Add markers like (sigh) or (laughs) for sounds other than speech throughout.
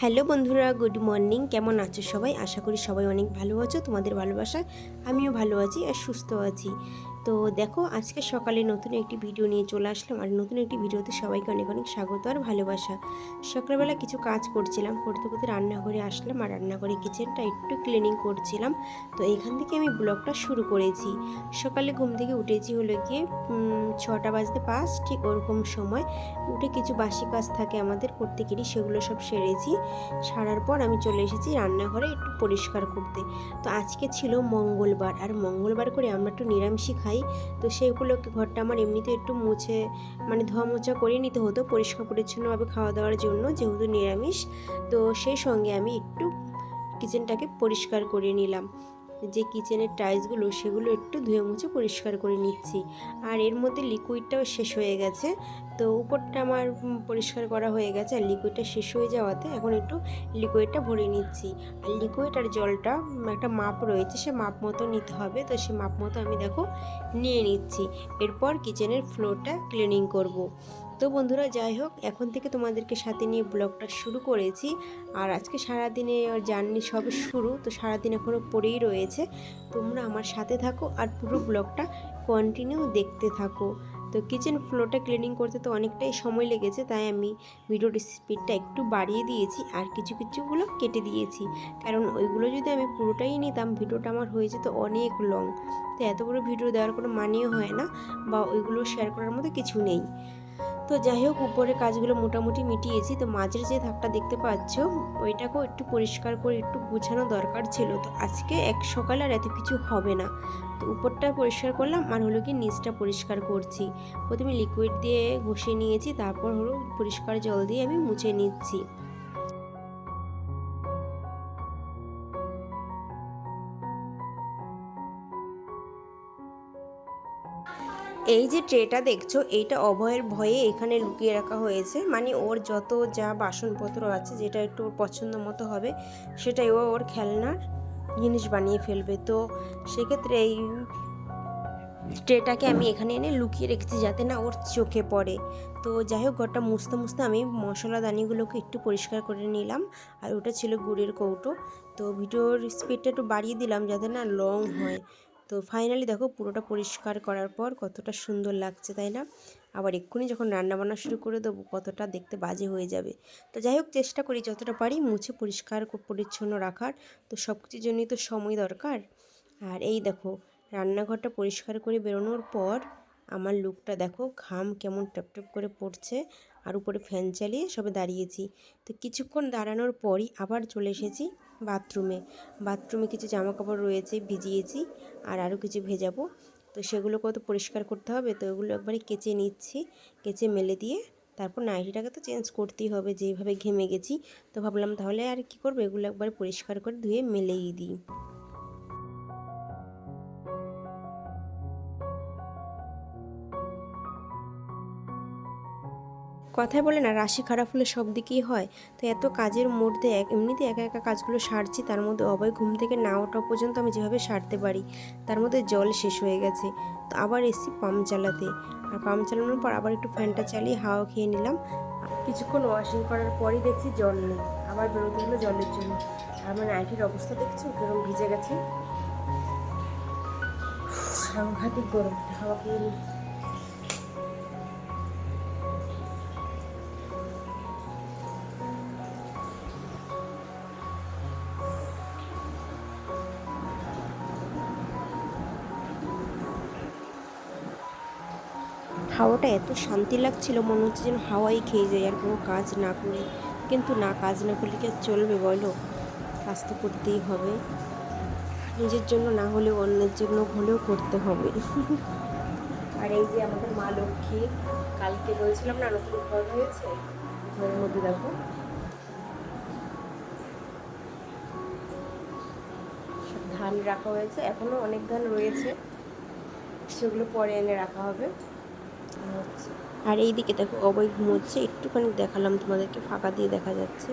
Hello বন্ধুরা, good morning. কেমন আছো সবাই? আশা করি সবাই অনেক ভালো আছো, তোমাদের ভালোবাসা আমিও ভালো আছি আর সুস্থ আছি। তো দেখো, আজকে সকালে নতুন একটি ভিডিও নিয়ে চলে আসলাম। আর নতুন একটি ভিডিওতে সবাইকে অনেক অনেক স্বাগত আর ভালোবাসা। সকালবেলা কিছু কাজ করছিলাম, করতে করতে রান্নাঘরে আসলাম আর রান্নাঘরে কিচেনটা একটু ক্লিনিং করছিলাম। তো এখান থেকে আমি ব্লগটা শুরু করেছি। সকালে ঘুম থেকে উঠেছি হলো গিয়ে ছটা বাজতে পাঁচ, ঠিক ওরকম সময়। উঠে কিছু বাসি কাজ থাকে আমাদের প্রত্যেকেরই সেগুলো সব সেরেছি। সারার পর আমি চলে এসেছি রান্নাঘরে একটু পরিষ্কার করতে। তো আজকে ছিল মঙ্গলবার, আর মঙ্গলবার করে আমরা একটু নিরামিষই খাই। তো সেইগুলোকে ঘরটা আমার এমনিতে একটু মুছে মানে ধোয়া মোছা করে নিতে হতো পরিষ্কার পরিচ্ছন্নভাবে খাওয়া দাওয়ার জন্য যেহেতু নিরামিষ। তো সেই সঙ্গে আমি একটু কিচেনটাকে পরিষ্কার করে নিলাম। যে কিচেনের টাইলসগুলো সেগুলো একটু ধুয়ে মুছে পরিষ্কার করে নিচ্ছি। আর এর মধ্যে লিকুইডটাও শেষ হয়ে গেছে। তো উপরটা আমার পরিষ্কার করা হয়ে গেছে। আর লিকুইডটা শেষ হয়ে যাওয়াতে এখন একটু লিকুইডটা ভরে নিচ্ছি। আর লিকুইড আর জলটা, একটা মাপ রয়েছে, সে মাপ মতো নিতে হবে। তো সে মাপ মতো আমি দেখো নিয়ে নিচ্ছি। এরপর কিচেনের ফ্লোরটা ক্লিনিং করব। তো বন্ধুরা যাই হোক, এখন থেকে তোমাদেরকে সাথে নিয়ে ব্লগটা শুরু করেছি। আর আজকে সারাদিনে জার্নি সবে শুরু, তো সারাদিন এখনও পড়েই রয়েছে। তোমরা আমার সাথে থাকো আর পুরো ব্লগটা কন্টিনিউ দেখতে থাকো। তো কিচেন ফ্লোরটা ক্লিনিং করতে তো অনেকটাই সময় লেগেছে, তাই আমি ভিডিওর স্পিডটা একটু বাড়িয়ে দিয়েছি আর কিছু কিছুগুলো কেটে দিয়েছি। কারণ ওইগুলো যদি আমি পুরোটাই নিতাম ভিডিওটা আমার হয়ে যেত অনেক লং তো এত বড় ভিডিও দেওয়ার কোনো মানেও হয় না বা ওইগুলো শেয়ার করার মতো কিছু নেই। তো যাই হোক, উপরে কাজগুলো মোটামুটি মিটিয়েছি। তো মাঝের যে ধাপটা দেখতে পাচ্ছ, ওইটাকেও একটু পরিষ্কার করে একটু গুছানো দরকার ছিল। তো আজকে এক সকালে আর এত কিছু হবে না। তো উপরটা পরিষ্কার করলাম আর হলো কি নিচটা পরিষ্কার করছি। প্রথমে লিকুইড দিয়ে ঘষে নিয়েছি, তারপর হলো পরিষ্কার জল দিয়ে আমি মুছে নিচ্ছি। এই যে ট্রেটা দেখছ, এইটা অভয়ের ভয়ে এখানে লুকিয়ে রাখা হয়েছে। মানে ওর যত যা বাসনপত্র আছে, যেটা একটু ওর পছন্দ মতো হবে, সেটাই ও ওর খেলনার জিনিস বানিয়ে ফেলবে। তো সেক্ষেত্রে এই ট্রেটাকে আমি এখানে এনে লুকিয়ে রেখেছি, যাতে না ওর চোখে পড়ে। তো যাই হোক, ঘরটা মুছতে মুছতে আমি মশলা দানিগুলোকে একটু পরিষ্কার করে নিলাম, আর ওটা ছিল গুড়ের কৌটো। তো ভিডিওর স্পিডটা একটু বাড়িয়ে দিলাম, যাতে না লং হয়। তো ফাইনালি দেখো পুরোটা পরিষ্কার করার পর কতটা সুন্দর লাগছে, তাই না? আবার এক্ষুনি যখন রান্না বান্না শুরু করে দেবো, কতটা দেখতে বাজে হয়ে যাবে। তো যাই হোক, চেষ্টা করি যতটা পারি মুছে পরিষ্কার পরিচ্ছন্ন রাখার। তো সব কিছুর জন্যই তো সময় দরকার। আর এই দেখো, রান্নাঘরটা পরিষ্কার করে বেরোনোর পর আমার লুকটা দেখো, ঘাম কেমন টপ টপ করে পড়ছে, আর উপরে ফ্যান চালিয়ে সবে দাঁড়িয়েছি। তো কিছুক্ষণ দাঁড়ানোর পরই আবার চলে এসেছি বাথরুমে বাথরুমে কিছু জামা কাপড় রয়েছে, ভিজিয়েছি, আর আরও কিছু ভেজাবো। তো সেগুলোকেও তো পরিষ্কার করতে হবে, তো ওগুলো একবারে কেচে নিচ্ছি, কেচে মেলে দিয়ে তারপর নাইটিটাকে তো চেঞ্জ করতেই হবে, যেভাবে ঘেমে গেছি। তো ভাবলাম তাহলে আর কি করব, এগুলো একবারে পরিষ্কার করে ধুয়ে মেলেই দিই। কথায় বলে না, রাশি খারাপ হলে সব দিকেই হয়। তো এত কাজের মধ্যে এক, এমনিতে একা একা কাজগুলো সারছি, তার মধ্যে অভয় ঘুম থেকে না ওঠা পর্যন্ত আমি যেভাবে সারতে পারি, তার মধ্যে জল শেষ হয়ে গেছে। তো আবার এসছি পাম্প চালাতে। আর পাম্প চালানোর পর আবার একটু ফ্যানটা চালিয়ে হাওয়া খেয়ে নিলাম। কিছুক্ষণ ওয়াশিং করার পরই দেখছি জল নেই, আবার বেরোতে হলো জলের জন্য। আর আমার নাইটির অবস্থা দেখছ? কিরম ভিজে গেছে? সাংঘাতিক গরম, হাওয়া খেয়ে নিচ্ছি। হাওয়াটা এত শান্তি লাগছিল, মনে হচ্ছে যেন হাওয়াই খেয়ে যায় আর কোনো কাজ না করে। কিন্তু না, কাজ না করলে কি চলবে বলো? কাজ তো করতেই হবে। নিজের জন্য না হলেও অন্যের জন্য হলেও করতে হবে। (laughs) আর এই যে আমাদের মা লক্ষ্মী, কালকে বলছিলাম না নতুন ঘর হয়েছে? ঘরের মধ্যে দেখো। ধান রাখা হয়েছে, এখনও অনেক ধান রয়েছে। সেগুলো পরে এনে রাখা হবে। আর এই দিকে দেখো অবয় ঘুমোচ্ছে, একটুখানি দেখালাম তোমাদেরকে, ফাঁকা দিয়ে দেখা যাচ্ছে।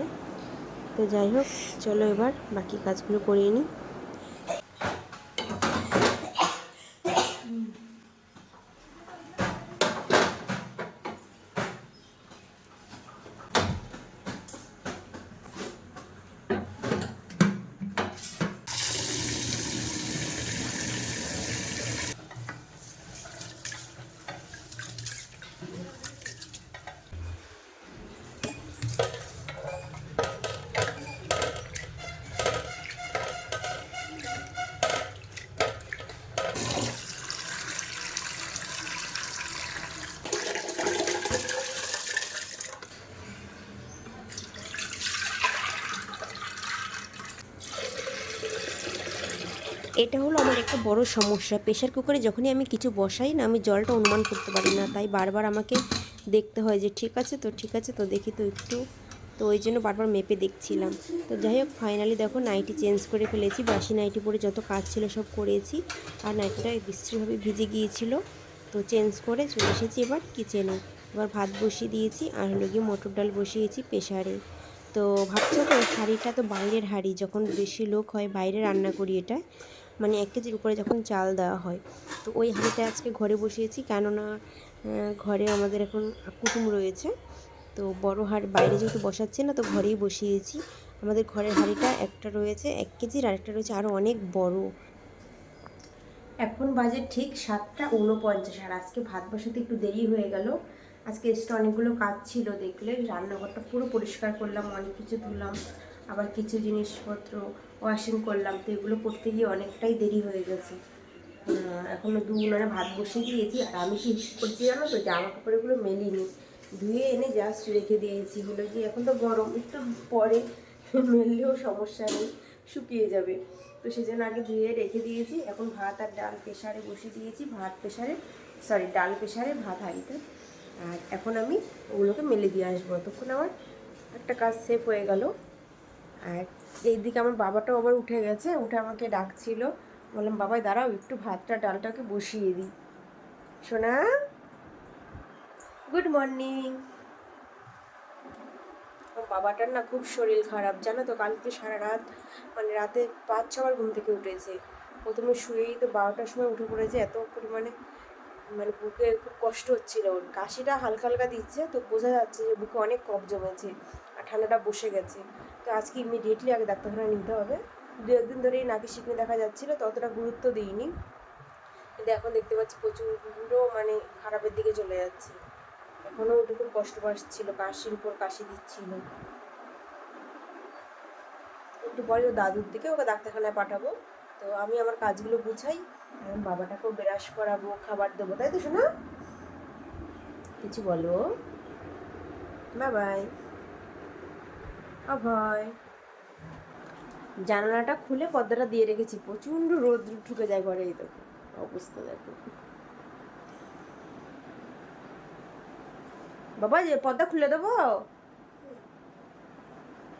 তো যাই হোক, চলো এবার বাকি কাজগুলো করিয়ে নিই। এটা হলো আমার একটা বড় সমস্যা। প্রেশার কুকারে যখনই আমি কিছু বসাই না, আমি জলটা অনুমান করতে পারি না। তাই বারবার আমাকে দেখতে হয় যে, ঠিক আছে তো, ঠিক আছে তো, দেখি তো একটু। তো ওই জন্য বারবার মেপে দেখছিলাম। তো যাই হোক ফাইনালি দেখো নাইটি চেঞ্জ করে ফেলেছি। বাসি নাইটি পরে যত কাজ ছিল সব করেছি। আর নাইটিটা বিশ্রীভাবে ভিজে গিয়েছিল। তো চেঞ্জ করে চলে এসেছি এবার কিচেনে এবার ভাত বসিয়ে দিয়েছি। আর হলো গিয়ে মটর ডাল বসিয়েছি প্রেশারে তো ভাবছ তো হাঁড়িটা তো বাইরের হাঁড়ি। যখন বেশি লোক হয়, বাইরে রান্না করি এটা। মানে এক কেজির উপরে যখন চাল দেওয়া হয়। তো ওই হাঁড়িটা আজকে ঘরে বসিয়েছি, কেননা ঘরে আমাদের এখন কুটুম রয়েছে। তো বড় হাড়, বাইরে যেহেতু বসাচ্ছি না, তো ঘরেই বসিয়েছি। আমাদের ঘরের হাঁড়িটা একটা রয়েছে এক কেজির আর একটা রয়েছে আরও অনেক বড়। এখন বাজে ঠিক সাতটা উনপঞ্চাশ আর আজকে ভাত বসাতে একটু দেরি হয়ে গেল। আজকে এক্সট্রা অনেকগুলো কাজ ছিল দেখলে, রান্নাঘরটা পুরো পরিষ্কার করলাম, অনেক কিছু ধুলাম। আবার কিছু জিনিসপত্র ওয়াশিং করলাম, তো এগুলো করতে গিয়ে অনেকটাই দেরি হয়ে গেছে। এখনও দু উনানে ভাত বসিয়ে দিয়েছি, আর আমি কি করছি জানো তো? জামা কাপড়গুলো মেলিনি। ধুয়ে এনে জাস্ট রেখে দিয়েছি। হলো কি, এখন তো গরম, একটু পরে মেললেও সমস্যা নেই, শুকিয়ে যাবে। তো সেজন্য আগে ধুয়ে রেখে দিয়েছি। এখন ভাত আর ডাল প্রেশারে বসিয়ে দিয়েছি। ভাত প্রেশারে সরি ডাল প্রেশারে ভাত হাঁড়িতে। আর এখন আমি ওগুলোকে মেলে দিয়ে আসব। তখন আমার একটা কাজ সেফ হয়ে গেল। আর এইদিকে আমার বাবাটাও আবার উঠে গেছে, উঠে আমাকে ডাকছিল। বললাম, বাবাই, দাঁড়াও, একটু ভাতটা, ডালটাকে বসিয়ে দিই। শোনা গুড মর্নিং বাবাটার না খুব শরীর খারাপ, জানো তো, কালকে সারা রাত মানে রাতে পাঁচ, ছবার ঘুম থেকে উঠেছে। প্রথমে শুয়েই তো বারোটার সময় উঠে পড়েছে, এত পরিমাণে মানে বুকে খুব কষ্ট হচ্ছিল ওর। কাশিটা হালকা হালকা দিচ্ছে, তো বোঝা যাচ্ছে যে বুকে অনেক কফ জমেছে, আর ঠান্ডাটা বসে গেছে। তো আজকে ইমিডিয়েটলি আগে ডাক্তারখানা নিতে হবে। দু একদিন ধরেই নাকি শিখনে দেখা যাচ্ছিল ততটা গুরুত্ব দিইনি। কিন্তু এখন দেখতে পাচ্ছি প্রচুর মানে খারাপের দিকে চলে যাচ্ছে। এখনও ওটা খুব কষ্ট পাচ্ছিল, কাশির উপর কাশি দিচ্ছিল। একটু পরে ও দাদুর দিকে ওকে ডাক্তারখানায় পাঠাবো। তো আমি আমার কাজগুলো বুঝাই বাবাটাকেও ব্রাশ করাবো, খাবার দেবো। তাই তো শোনা কিছু বলো। বাবাই অভয় জানালাটা খুলে পর্দাটা দিয়ে রেখেছি, প্রচণ্ড রোদ ঢুকে যায় ঘরে, এই দেখো, অবস্থা দেখো। বাবা, যে পর্দা খুলে দেবো?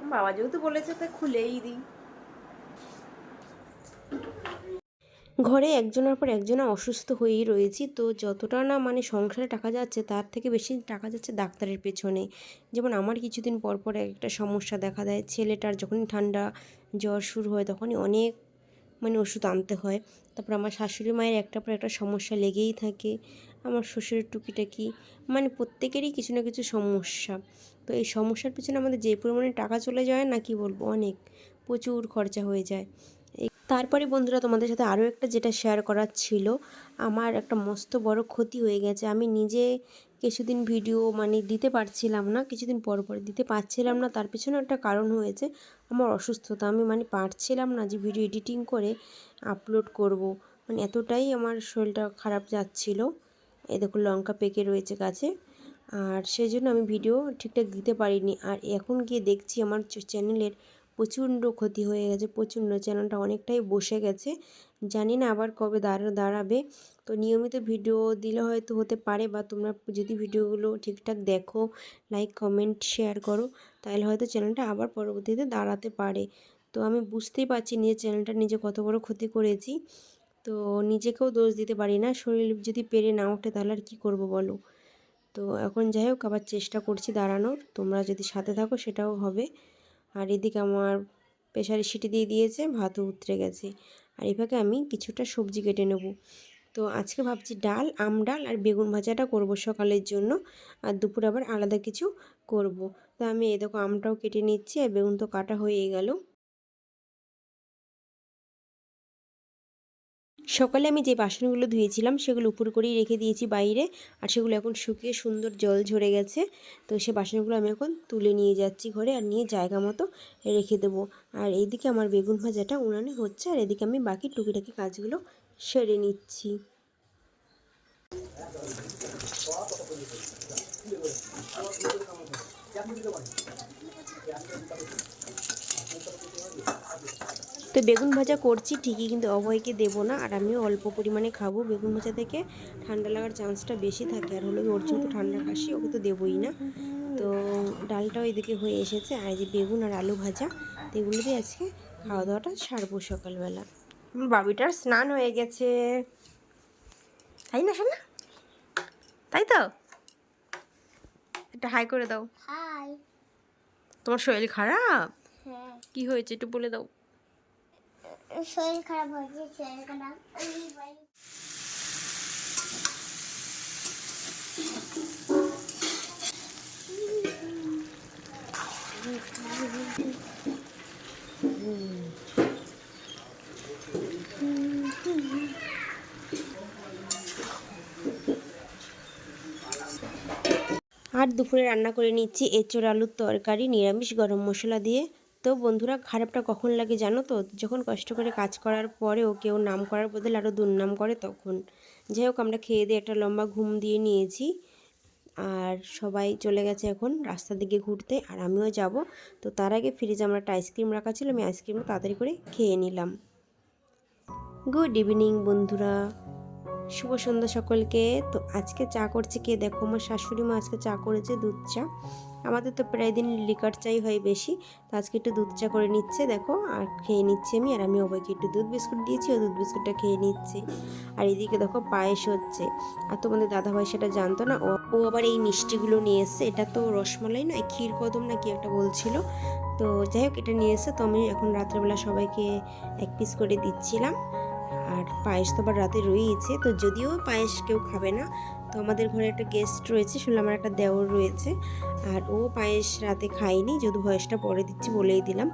বাবা যেহেতু বলেছে, তাই খুলেই দিই। ঘরে একজনের পর একজনা অসুস্থ হয়েই রয়েছি। তো যতটা না মানে সংসারে টাকা যাচ্ছে, তার থেকে বেশি টাকা যাচ্ছে ডাক্তারের পেছনে। যেমন আমার কিছুদিন পর পর একটা সমস্যা দেখা দেয়, ছেলেটার যখনই ঠান্ডা জ্বর শুরু হয় তখনই অনেক মানে ওষুধ আনতে হয়। তারপর আমার শাশুড়ি মায়ের একটা পর একটা সমস্যা লেগেই থাকে। আমার শ্বশুরের টুকিটাকি মানে প্রত্যেকেরই কিছু না কিছু সমস্যা। তো এই সমস্যার পিছনে আমাদের যে পরিমাণে টাকা চলে যায় না কি বলব, অনেক প্রচুর খরচা হয়ে যায়। তারপরে বন্ধুরা তোমাদের সাথে আরও একটা যেটা শেয়ার করার ছিল, আমার একটা মস্ত বড় ক্ষতি হয়ে গেছে। আমি নিজে কিছুদিন ভিডিও মানে দিতে পারছিলাম না, কিছুদিন পর পর দিতে পারছিলাম না, তার পিছনে একটা কারণ হয়েছে, আমার অসুস্থতা। আমি মানে পারছিলাম না যে ভিডিও এডিটিং করে আপলোড করব। মানে এতটাই আমার শরীরটা খারাপ যাচ্ছিল। এ দেখো লঙ্কা পেকে রয়েছে গাছে, আর সেই জন্য আমি ভিডিও ঠিকঠাক দিতে পারিনি। আর এখন গিয়ে দেখছি আমার চ্যানেলের প্রচণ্ড ক্ষতি হয়ে গেছে, প্রচণ্ড চ্যানেলটা অনেকটাই বসে গেছে। জানি না আবার কবে দাঁড়া, দাঁড়াবে। তো নিয়মিত ভিডিও দিলে হয়তো হতে পারে বা তোমরা যদি ভিডিওগুলো ঠিকঠাক দেখো, লাইক, কমেন্ট, শেয়ার করো, তাহলে হয়তো চ্যানেলটা আবার পরবর্তীতে দাঁড়াতে পারে। তো আমি বুঝতেই পারছি নিজের চ্যানেলটা নিজে কত বড় ক্ষতি করেছি। তো নিজেকেও দোষ দিতে পারি না, শরীর যদি পেরে না ওঠে তাহলে আর কী করব বলো? তো এখন যাই হোক, আবার চেষ্টা করছি দাঁড়ানোর, তোমরা যদি সাথে থাকো সেটাও হবে। আর এদিকে আমার প্রেশারে সিটি দিয়ে দিয়েছে, ভাতও উতরে গেছে। আর এভাবে আমি কিছুটা সবজি কেটে নেব। তো আজকে ভাবছি ডাল, আম ডাল আর বেগুন ভাজাটা করব সকালের জন্য। আর দুপুর আবার আলাদা কিছু করব। তো আমি এ দেখো আমটাও কেটে নিচ্ছি আর বেগুন তো কাটা হয়ে গেল। সকালে আমি যে বাসনগুলো ধুয়েছিলাম সেগুলো উপর করেই রেখে দিয়েছি বাইরে আর সেগুলো এখন শুকিয়ে সুন্দর জল ঝরে গেছে। তো সে বাসনগুলো আমি এখন তুলে নিয়ে যাচ্ছি ঘরে আর নিয়ে জায়গা মতো রেখে দেবো। আর এইদিকে আমার বেগুন ভাজাটা উনানে হচ্ছে আর এদিকে আমি বাকি টুকিটাকি কাজগুলো সেরে নিচ্ছি। তো বেগুন ভাজা করছি ঠিকই কিন্তু অভয়কে দেবো না আর আমিও অল্প পরিমাণে খাব। বেগুন ভাজা থেকে ঠান্ডা লাগার চান্সটা বেশি থাকে আর হলো ওর যেহেতু ঠান্ডা কাশি ওকে তো দেবোই না। তো ডালটাও এদিকে হয়ে এসেছে আর এই যে বেগুন আর আলু ভাজা তো এগুলো দিয়ে আজকে খাওয়া দাওয়াটা সারবো সকালবেলা। বাবিটার স্নান হয়ে গেছে। তাই না শোনা তাই তো? একটা হাই করে দাও। হাই। তোমার শরীর খারাপ? হ্যাঁ। কি হয়েছে একটু বলে দাও। শরীর খারাপ হয়েছে আর দুপুরে রান্না করে নিচ্ছি এঁচোড় আলুর তরকারি, নিরামিষ গরম মশলা দিয়ে। তো বন্ধুরা খারাপটা কখন লাগে জানো তো? যখন কষ্ট করে কাজ করার পরেও কেউ নাম করার বদলে আরও দুর্নাম করে তখন। যাই হোক, আমরা খেয়ে দিয়ে একটা লম্বা ঘুম দিয়ে নিয়েছি। আর সবাই চলে গেছে এখন রাস্তার দিকে ঘুরতে, আর আমিও যাব। তো তার আগে ফ্রিজে আমার একটা আইসক্রিম রাখা ছিল, আমি আইসক্রিমটা তাড়াতাড়ি করে খেয়ে নিলাম। গুড ইভিনিং বন্ধুরা। শুভ সন্ধ্যা সকলকে। তো আজকে চা করছে কে? দেখো, আমার শাশুড়ি মা আজকে চা করেছে দুধ চা। আমাদের তো প্রায় দিন লিকার চাই হয় বেশি, তো আজকে একটু দুধ চা করে নিচ্ছে, দেখো, আর খেয়ে নিচ্ছে আমি, আর আমি অবাইকে একটু দুধ বিস্কুট দিয়েছি, ও দুধ বিস্কুটটা খেয়ে নিচ্ছে। আর এদিকে দেখো পায়েস হচ্ছে, আর তোমাদের দাদাভাই সেটা জানতো না, ও ও আবার এই মিষ্টিগুলো নিয়ে এসছে, এটা তো রসমালাই নয়, ক্ষীর কদম না কি একটা বলছিল, তো যাই হোক এটা নিয়ে এসে তো আমি এখন রাত্রেবেলা সবাইকে এক পিস করে দিচ্ছিলাম। আর পায়েস তো আবার রাতে রয়েছে তো যদিও পায়েস কেউ খাবে না, তো আমাদের ঘরে একটা গেস্ট রয়েছে, শুনলাম আমার একটা দেওর রয়েছে, আর ও পায়েস রাতে খায়নি যদি ভয়েসটা পরে দিচ্ছি বলেই দিলাম,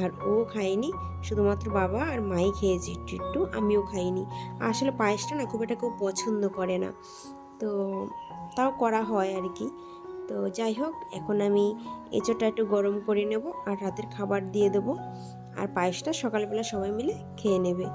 আর ও খায়নি, শুধুমাত্র বাবা আর মাই খেয়েছে একটু একটু, আমিও খাইনি, আসলে পায়েসটা না খুব একটা কেউ পছন্দ করে না, তো তাও করা হয় আর কি, তো যাই হোক, এখন আমি এঁচোটা একটু গরম করে নেব, আর রাতের খাবার দিয়ে দেবো, আর পায়েসটা সকালবেলা সবাই মিলে খেয়ে নেবে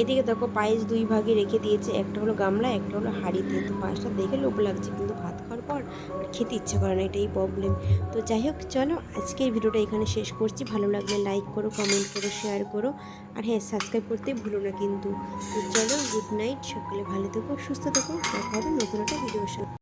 এদিকে দেখো পায়েস দুই ভাগে রেখে দিয়েছে। একটা হলো গামলা, একটা হলো হাঁড়িতে তো পায়েসটা দেখে লোভ লাগছে, কিন্তু ভাত খাওয়ার পর আর খেতে ইচ্ছে করে না, এটাই প্রবলেম তো যাই হোক, চলো আজকের ভিডিওটা এখানে শেষ করছি। ভালো লাগলে লাইক করো কমেন্ট করো শেয়ার করো। আর হ্যাঁ সাবস্ক্রাইব করতে ভুলো না কিন্তু। তো চলো গুড নাইট সকালে ভালো থেকো, সুস্থ থেকো। দেখা হবে নতুন একটা ভিডিওর সাথে